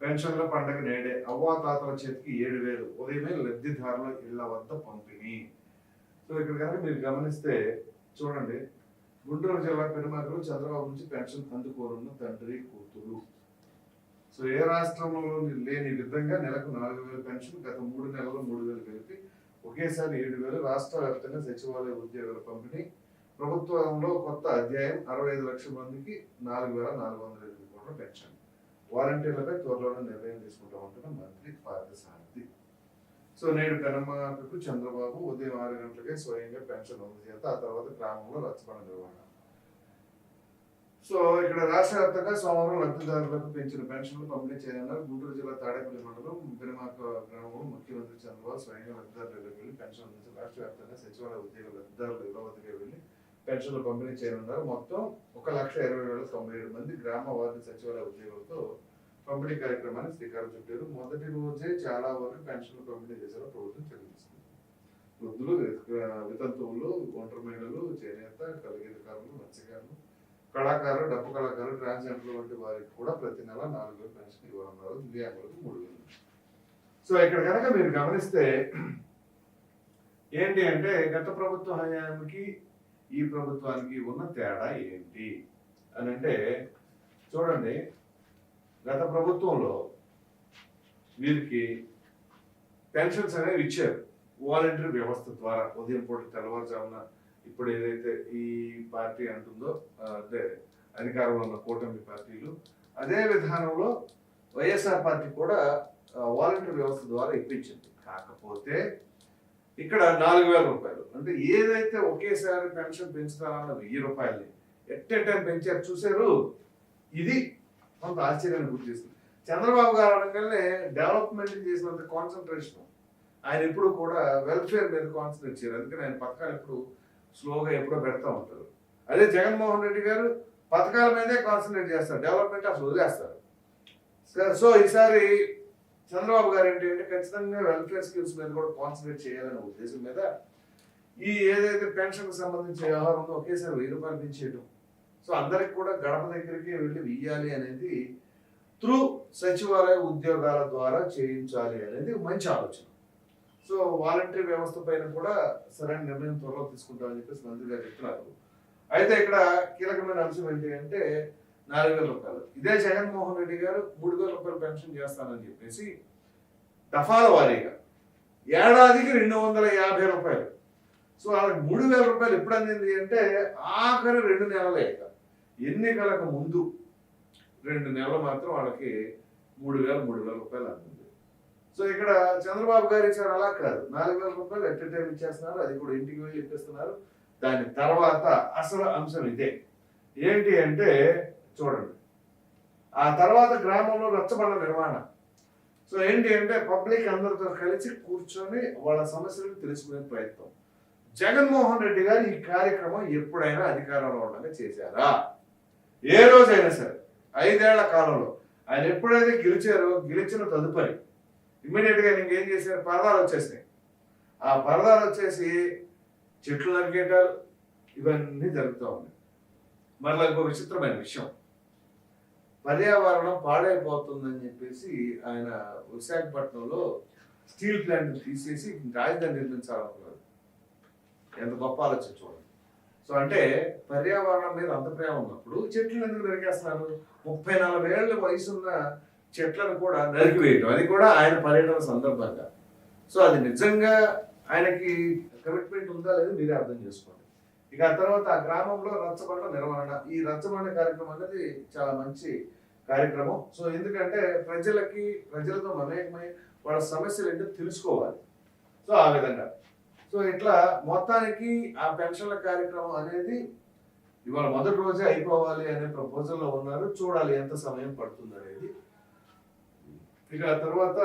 పెన్షన్ల పండగ నేడే అవ్వా తాతల చేతికి ఏడు వేలు ఉదయమే లబ్ధిదారుల ఇళ్ళ వద్ద పంపిణీ. సో ఇక్కడ కానీ మీరు గమనిస్తే చూడండి గుంటూరు జిల్లా పెనుమాకలు చంద్రబాబు నుంచి పెన్షన్ అందుకోనున్న తండ్రి కూతురు. సో ఏ రాష్ట్రంలో లేని విధంగా నెలకు నాలుగు వేల పెన్షన్ గత మూడు నెలలు మూడు వేలు కలిపి ఒకేసారి ఏడు వేలు రాష్ట్ర వ్యాప్తంగా సచివాలయ ఉద్యోగుల పంపిణీ. ప్రభుత్వంలో కొత్త అధ్యాయం అరవై ఐదు లక్షల మందికి నాలుగు వేల నాలుగు వందల ఎనిమిది కోట్ల పెన్షన్. వాలంటీర్లపై త్వరలోనే నిర్ణయం తీసుకుంటామంటున్న మంత్రి పార్థసారథి సో నేడు పెనమాకు చంద్రబాబు ఉదయం ఆరు గంటలకే స్వయంగా పెన్షన్ అందజేత ఆ తర్వాత గ్రామంలో రచ్చబండ నిర్వహణ. సో ఇక్కడ రాష్ట్ర వ్యాప్తంగా సోమవారం లబ్ధిదారులకు పెంచిన పెన్షన్లు పంపిణీ చేయాలన్నారు. గుంటూరు జిల్లా తాడేపల్లి మండలం పెనుమాక గ్రామంలో ముఖ్యమంత్రి చంద్రబాబు స్వయంగా లబ్ధిదారులకు వెళ్ళి పెన్షన్ అందించి రాష్ట్ర వ్యాప్తంగా సచివాలయ ఉద్యోగ లబ్ధిదారుల ఇళ్ళ వద్దకే వెళ్ళి పెన్షన్లు పంపిణీ చేయనున్నారు మొత్తం ఒక లక్ష ఇరవై వేల తొంభై ఏడు మంది గ్రామ వార్డు సచివాలయ ఉద్యోగులతో పంపిణీ కార్యక్రమాన్ని శ్రీకారం చుట్టారు. మొదటి రోజే చాలా వరకు పెన్షన్లు పంపిణీ చేశారు ప్రభుత్వం చెల్లిస్తుంది వృద్ధులు వితంతువులు ఒంటరి మహిళలు చేనేత కలిగేతకారులు మత్స్యకారులు కళాకారులు డప్పు కళాకారులు ట్రాన్స్జెండర్లు వంటి వారికి కూడా ప్రతి నెల నాలుగు వేలు పెన్షన్ ఇవ్వనున్నారు దివ్యాంగులకు మూడు వేలు. సో ఇక్కడ కనుక మీరు గమనిస్తే ఏంటి అంటే గత ప్రభుత్వ హయాంకి ఈ ప్రభుత్వానికి ఉన్న తేడా ఏంటి? అని అంటే చూడండి గత ప్రభుత్వంలో వీరికి పెన్షన్స్ అనేవి ఇచ్చారు. వాలంటరీ వ్యవస్థ ద్వారా ఉదయం పూట తెల్లవారుజామున ఇప్పుడు ఏదైతే ఈ పార్టీ అంటుందో అంటే అధికారంలో ఉన్న కూటమి పార్టీలు అదే విధానంలో వైఎస్ఆర్ పార్టీ కూడా వాలంటరీ వ్యవస్థ ద్వారా ఇప్పించింది. కాకపోతే ఇక్కడ నాలుగు వేల రూపాయలు. అంటే ఏదైతే ఒకేసారి పెన్షన్ పెంచుతారన్న వెయ్యి రూపాయలని ఎట్ ఎ టైం పెంచారు చూశారు? ఇది కొంత ఆశ్చర్యాన్ని గుర్తు చేస్తుంది చంద్రబాబు గారు అనగానే డెవలప్మెంట్ చేసినంత కాన్సన్ట్రేషన్. ఆయన ఎప్పుడు కూడా వెల్ఫేర్ మీద కాన్సన్ట్రేట్ చేయరు. అందుకని ఆయన పథకాలు ఎప్పుడు స్లోగా ఎప్పుడో పెడతా ఉంటారు. అదే జగన్మోహన్ రెడ్డి గారు పథకాల మీదే కాన్సన్ట్రేట్ చేస్తారు. డెవలప్మెంట్ అసలు వదిలేస్తారు. సో- సో ఈసారి చంద్రబాబు గారు ఏంటి అంటే ఖచ్చితంగా వెల్ఫేర్ స్కిల్స్ మీద కూడా కాన్సన్ట్రేట్ చేయాలనే ఉద్దేశం మీద ఈ ఏదైతే పెన్షన్ సంబంధించిన వ్యవహారం ఉందో ఒకేసారి వెయ్యి రూపాయలు పెంచేయడం సో అందరికి కూడా గడప దగ్గరికి వెళ్ళి వెయ్యాలి అనేది త్రూ సచివాలయ ఉద్యోగాల ద్వారా చేయించాలి అనేది మంచి ఆలోచన. సో వాలంటరీ వ్యవస్థ పైన కూడా సరైన నిర్ణయం త్వరలో తీసుకుంటామని చెప్పేసి మంత్రి గారు చెప్తున్నారు. అయితే ఇక్కడ కీలకమైన అంశం ఏంటి అంటే నాలుగు వేల రూపాయలు. ఇదే జగన్మోహన్ రెడ్డి గారు మూడు వేల రూపాయలు పెన్షన్ చేస్తానని చెప్పేసి దఫాల వారీగా ఏడాదికి రెండు వందల యాభై రూపాయలు. సో వాళ్ళకి మూడు వేల రూపాయలు ఎప్పుడు అందింది అంటే ఆఖరి రెండు నెలలే ఎన్నికలకు ముందు రెండు నెలలు మాత్రం వాళ్ళకి మూడు వేల మూడు వేల రూపాయలు అందింది. సో ఇక్కడ చంద్రబాబు గారు ఇచ్చారు అలా కాదు. నాలుగు వేల రూపాయలు ఎట్ టైం ఇచ్చేస్తున్నారు అది కూడా ఇంటికి వెళ్ళి ఇప్పిస్తున్నారు దాని తర్వాత అసలు అంశం ఇదే. ఏంటి అంటే చూడండి. ఆ తర్వాత గ్రామంలో రచ్చబండ నిర్వహణ సో ఏంటి అంటే పబ్లిక్ అందరితో కలిసి కూర్చొని వాళ్ళ సమస్యలను తెలుసుకునే ప్రయత్నం. జగన్మోహన్ రెడ్డి గారు ఈ కార్యక్రమం ఎప్పుడైనా అధికారంలో ఉండగా చేశారా? ఏ రోజైనా సరే ఐదేళ్ళ కాలంలో ఆయన ఎప్పుడైతే గెలిచారో గెలిచిన తదుపరి ఇమ్మీడియట్గా నీకు ఏం చేశారు? పరదాలు వచ్చేసినాయి. ఆ పరదాలు వచ్చేసి చెట్లు నరికేటాలు ఇవన్నీ జరుగుతూ ఉన్నాయి. మరలా ఇంకో విచిత్రమైన విషయం. పర్యావరణం పాడైపోతుందని చెప్పేసి ఆయన విశాఖపట్నంలో స్టీల్ ప్లాంట్ తీసేసి రాజధాని నిర్మించాలనుకున్నారు. ఎంత గొప్ప ఆలోచన చూడండి. సో అంటే పర్యావరణం మీద అంత ప్రేమ ఉన్నప్పుడు చెట్లు ఎందుకు నరికేస్తున్నారు? ముప్పై నలభై ఏళ్ళ వయసున్న చెట్లను కూడా నరికివేయటం. అది కూడా ఆయన పర్యటన సందర్భంగా. సో అది నిజంగా ఆయనకి కమిట్మెంట్ ఉందా లేదు మీరే అర్థం చేసుకోండి. ఇక ఆ తర్వాత ఆ గ్రామంలో రచ్చబండ నిర్వహణ ఈ రచ్చబండ కార్యక్రమం అనేది చాలా మంచి కార్యక్రమం. సో ఎందుకంటే ప్రజలకి ప్రజలతో మమేకమై వాళ్ళ సమస్యలు ఏంటో తెలుసుకోవాలి. సో ఆ విధంగా. సో ఇట్లా మొత్తానికి ఆ పెన్షన్ల కార్యక్రమం అనేది ఇవాళ మొదటి రోజే అయిపోవాలి అనే ప్రపోజల్లో ఉన్నారు. చూడాలి ఎంత సమయం పడుతుంది అనేది. ఇక తర్వాత